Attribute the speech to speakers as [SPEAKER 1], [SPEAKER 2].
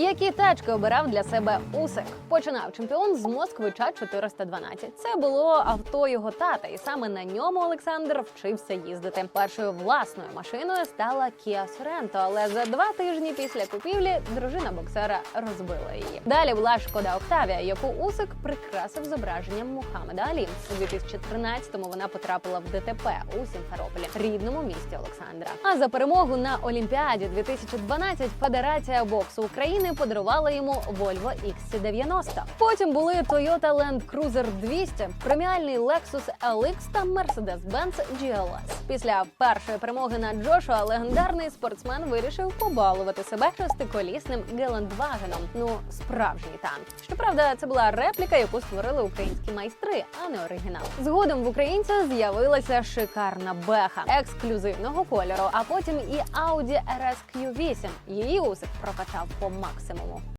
[SPEAKER 1] Які тачки обирав для себе Усик? Починав чемпіон з Москвича 412. Це було авто його тата, і саме на ньому Олександр вчився їздити. Першою власною машиною стала Kia Sorento, але за два тижні після купівлі дружина боксера розбила її. Далі була шкода Октавія, яку Усик прикрасив зображенням Мухаммеда Алі. У 2013-му вона потрапила в ДТП у Сімферополі, рідному місті Олександра. А за перемогу на Олімпіаді 2012 Федерація боксу України подарувала йому Volvo XC90. Потім були Toyota Land Cruiser 200, преміальний Lexus LX та Mercedes-Benz GLS. Після першої перемоги над Джошуа легендарний спортсмен вирішив побалувати себе шестиколісним Гелендвагеном. Ну, справжній танк. Щоправда, це була репліка, яку створили українські майстри, а не оригінал. Згодом в українця з'явилася шикарна беха ексклюзивного кольору, а потім і Audi RS Q8. Її усик прокачав по максимуму maksimuma.